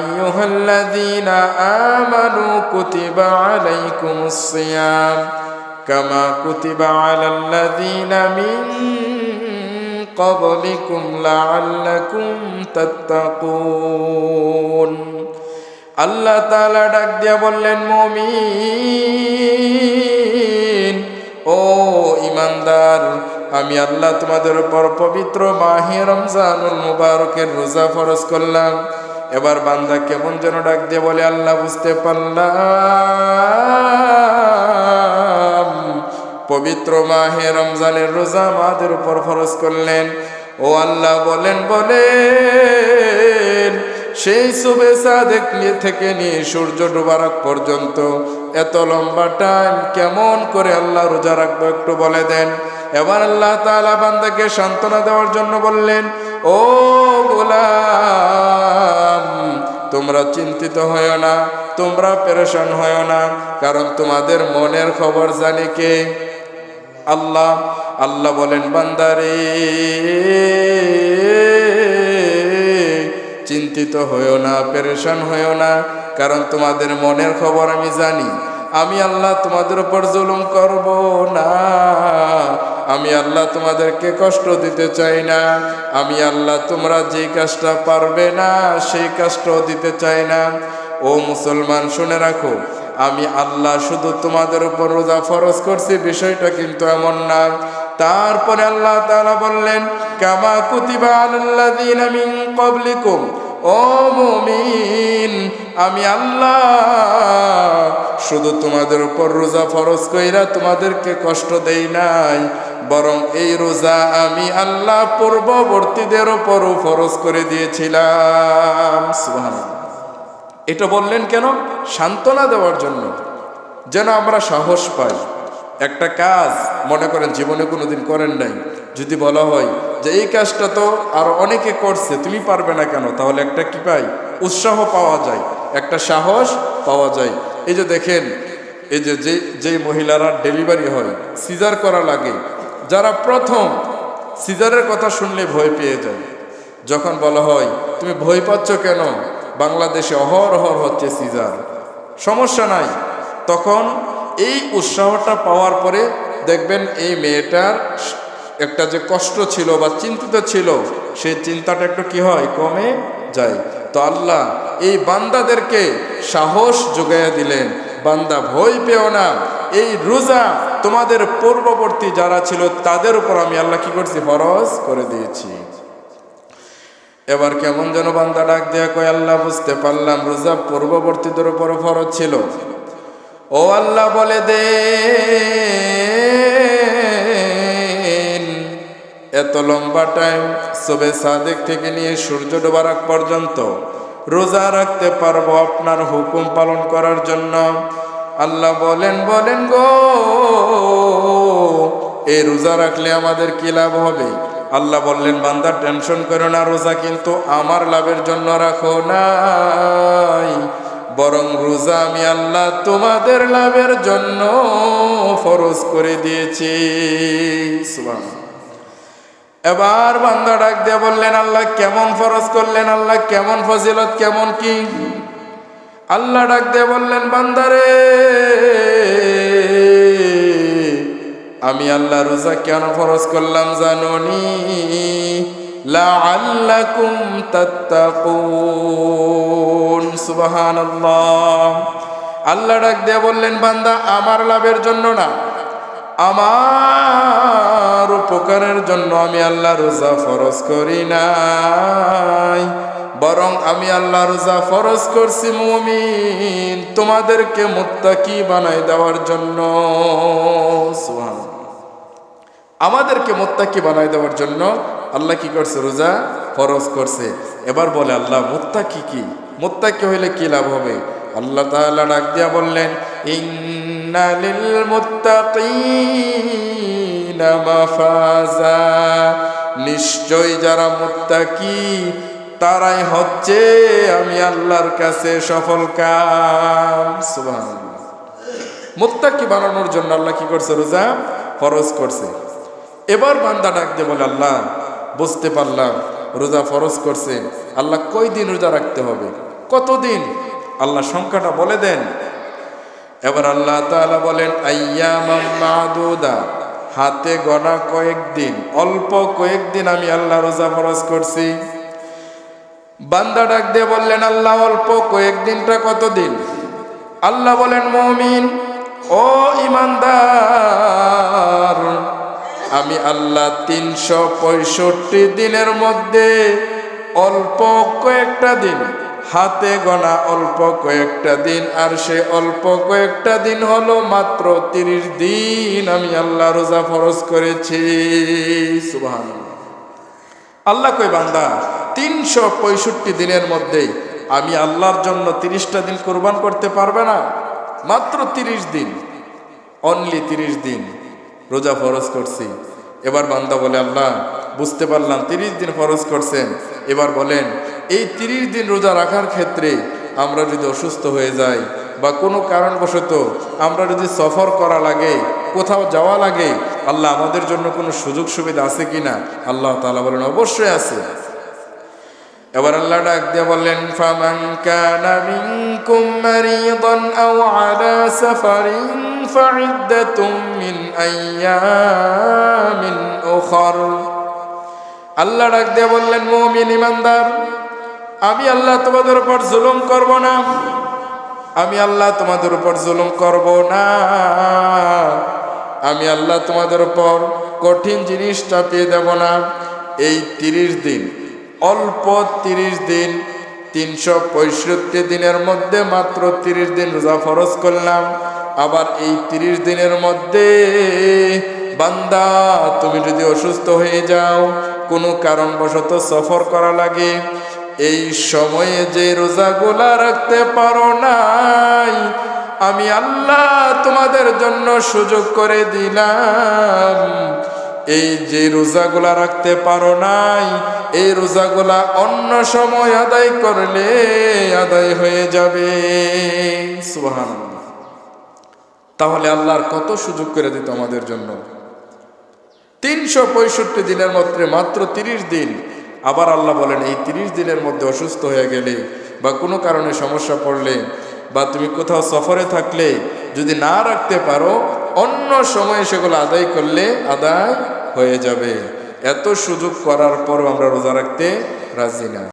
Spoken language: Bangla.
أيها الذين آمنوا كتب عليكم الصيام كما كتب على الذين من قبلكم لعلكم تتقون আল্লাহ তাআলা ডাক দিয়া বললেন মমিন ও ইমানদার আমি আল্লাহ তোমাদের উপর পবিত্র মাহে রমজানুল মুবারকের রোজা ফরজ করলাম এবার বান্দা কেমন যেন ডাক দিয়ে বলে, আল্লাহ বুঝতে পারলাম। পবিত্র মাহে রমজানের রোজা আমাদের উপর ফরজ করলেন। ও আল্লাহ বলেন বলেন, সেই শুভে সাদেক থেকে নিয়ে সূর্য ডোবার পর্যন্ত এত লম্বা টাইম কেমন করে আল্লাহ রোজা রাখব একটু বলে দেন। এবার আল্লাহ তাআলা বান্দাকে সান্ত্বনা দেওয়ার জন্য বললেন, ও গোলাম তোমরা চিন্তিত হয়েও না, তোমরা পেরেশান হয়েও না, কারণ তোমাদের মনের খবর জানি কে? আল্লাহ। আল্লাহ বলেন, বান্দারে, চিন্তিত হয়েও না, পেরেশান হয়েও না, কারণ তোমাদের মনের খবর আমি জানি। আমি আল্লাহ তোমাদের উপর জুলুম করব না। আমি আল্লাহ তোমাদেরকে কষ্ট দিতে চাই না। আমি আল্লাহ তোমরা যে কাজটা পারবে না, সেই কাজটাও দিতে চাই না। ও মুসলমান, শুনে রাখো, আমি আল্লাহ শুধু তোমাদের উপর রোজা ফরজ করছি, বিষয়টা কিন্তু এমন না। তারপরে আল্লাহ তাআলা বললেন, কামা কুতিবা আমি আল্লাহ শুধু তোমাদের উপর রোজা ফরজ কইরা তোমাদেরকে কষ্ট দেই নাই। বরং এই রোজা আমি আল্লাহ পূর্ববর্তীদের উপরও ফরজ করে দিয়েছিলাম। এটা বললেন কেন? সান্ত্বনা দেওয়ার জন্য। যেন আমরা সাহস পাই। একটা কাজ মনে করেন জীবনে কোনোদিন করেন নাই। যদি বলা হয় যে এই কাজটা তো আর অনেকে করছে, তুমি পারবে না কেন? তাহলে একটা কি পাই? উৎসাহ পাওয়া যায়, একটা সাহস পাওয়া যায়। এই যে দেখেন, এই যে যে যেই মহিলারা ডেলিভারি হয়, সিজার করা লাগে যারা প্রথম সিজারের কথা শুনলে ভয় পেয়ে যায়। যখন বলা হয়, তুমি ভয় পাচ্ছ কেন? বাংলাদেশে অহরহর হচ্ছে সিজার। সমস্যা নাই। তখন এই উৎসাহটা পাওয়ার পরে দেখবেন এই মেয়েটার একটা যে কষ্ট ছিল বা চিন্তিত ছিল সেই চিন্তাটা একটু কি হয়? কমে যায়। তো আল্লাহ এই বান্দাদেরকে সাহস যোগাইয়া দিলেন, বান্দা ভয় পেও না। এই রোজা তোমাদের পূর্ববর্তী যারা ছিল, তাদের উপর আমি আল্লাহ কি করছি? ফরজ করে দিয়েছি। এবার কেমন যেন বান্দা ডাক দেয়া কয়, আল্লাহ, বুঝতে পারলাম রোজা পূর্ববর্তীদের উপর ফরজ ছিল। ও আল্লাহ বলে দে এত লম্বা টাইম সবে সাদেক থেকে নিয়ে সূর্য ডোবার পর্যন্ত রোজা রাখতে পারব আপনার হুকুম পালন করার জন্য। আল্লাহ বলেন বলেন গো, এ রোজা রাখলে আমাদের কি লাভ হবে? আল্লাহ বললেন, বান্দা, টেনশন করো না, রোজা কিন্তু আমার লাভের জন্য রাখো নাই। বরং রোজা আমি আল্লাহ তোমাদের লাভের জন্য ফরজ করে দিয়েছি। এবার বান্দা ডাক দিয়ে বললেন, আল্লাহ কেমন ফরজ করলেন, আল্লাহ কেমন ফজিলত, কেমন কি? আল্লাহ ডাক দিয়ে বললেন, বান্দারে, আমি আল্লাহ রোজা কেন ফরজ করলাম জাননি? লাআল্লাকুম তাত্তাকুন। সুবহানাল্লাহ। আল্লাহ ডাক দিয়ে বললেন, বান্দা, আমার লাভের জন্য না, আমার উপকারের জন্য আমি আল্লাহ রোজা ফরজ করি নাই। বরং আমি আল্লাহ রোজা ফরজ করছি, মুমিন। তোমাদেরকে মুত্তাকি বানাই দেওয়ার জন্য। আমাদেরকে মোত্তাকি বানাই দেওয়ার জন্য আল্লাহ কি করছে? রোজা ফরজ করছে। এবার বলে আল্লাহ, মোত্তাকি কি? মোত্তাকি হইলে কি লাভ হবে? আল্লাহ তাআলা ডাক দিয়া বললেন, ইন্না লিল মুত্তাকিনা নিশ্চয় যারা মুত্তাকি তারাই হচ্ছে আমি আল্লাহর কাছে সফল সুবহানাল্লাহ। মুত্তাকি বানানোর জন্য আল্লাহ কি করছে রোজা? ফরজ করছে। এবার বান্দা ডাক দিয়ে বলে, আল্লাহ, বুঝতে পারলাম, রোজা ফরজ করছে। আল্লাহ কয় দিন রোজা রাখতে হবে? কতদিন? আল্লাহ সংখ্যাটা বলে দেন। এবার আল্লাহ তাআলা বলেন মাদুদা, হাতে গণা কয়েকদিন, অল্প কয়েকদিন আমি আল্লাহ রোজা ফরজ করছি। বান্দা ডাক দিয়ে বললেন, আল্লাহ, অল্প কয়েকদিনটা কতদিন? আল্লাহ বলেন, মমিন, ও ইমানদার, আমি আল্লাহ তিনশো পঁয়ষট্টি দিনের মধ্যে অল্প কয়েকটা দিন, হাতে গণা অল্প কয়েকটা দিন, আর সে অল্প কয়েকটা দিন হলো মাত্র তিরিশ দিন আমি আল্লাহ রোজা ফরজ করেছি। সুবহান আল্লাহ কই বান্দা তিনশো পঁয়ষট্টি দিনের মধ্যে আমি আল্লাহর জন্য তিরিশটা দিন কোরবান করতে পারবে না। মাত্র তিরিশ দিন। অনলি তিরিশ দিন। রোজা ফরজ করছি। এবার বান্দা বলে, আল্লাহ, বুঝতে পারলাম, তিরিশ দিন ফরজ করছেন। এবার বলেন, এই তিরিশ দিন রোজা রাখার ক্ষেত্রে আমরা যদি অসুস্থ হয়ে যাই বা কোনো কারণবশত আমরা যদি সফর করা লাগে, কোথাও যাওয়া লাগে, আল্লাহ আমাদের জন্য কোনো সুযোগ সুবিধা আছে কিনা? আল্লাহ তাআলা বলেন, অবশ্যই আছে। এবার আল্লাহ ডাক দিয়ে বললেন, ফামান কানা মিনকুম মারিদান আও আলা সাফারিন ফাইদ্দাতুম মিন আইয়ামিন উখর। আল্লাহ ডাক দিয়ে বললেন, মুমিন ইমানদার, আমি আল্লাহ তোমাদের উপর জুলুম করব না। আমি আল্লাহ তোমাদের উপর জুলুম করব না। আমি আল্লাহ তোমাদের উপর কঠিন জিনিস চাপিয়ে দেব না। এই তিরিশ দিন অল্প তিরিশ দিন, তিনশো পঁয়ষট্টি দিনের মধ্যে মাত্র তিরিশ দিন রোজা ফরজ করলাম। আবার এই তিরিশ দিনের মধ্যে, বান্দা, তুমি যদি অসুস্থ হয়ে যাও, কোনো কারণবশত সফর করা লাগে। এই সময়ে যে রোজাগুলা রাখতে পারো নাই, আমি আল্লাহ তোমাদের জন্য সুযোগ করে দিলাম। এই যে রোজাগুলা রাখতে পারো নাই, এই রোজাগুলা অন্য সময় আদায় করলে আদায় হয়ে যাবে। তাহলে আল্লাহর কত সুযোগ করে দিত আমাদের জন্য? তিনশো পঁয়ষট্টি দিনের মধ্যে মাত্র তিরিশ দিন। আবার আল্লাহ বলেন, এই তিরিশ দিনের মধ্যে অসুস্থ হয়ে গেলে বা কোনো কারণে সমস্যা পড়লে বা তুমি কোথাও সফরে থাকলে যদি না রাখতে পারো, অন্য সময়ে সেগুলো আদায় করলে আদায় হয়ে যাবে। এত সুযোগ করার পরও আমরা রোজা রাখতে রাজি না।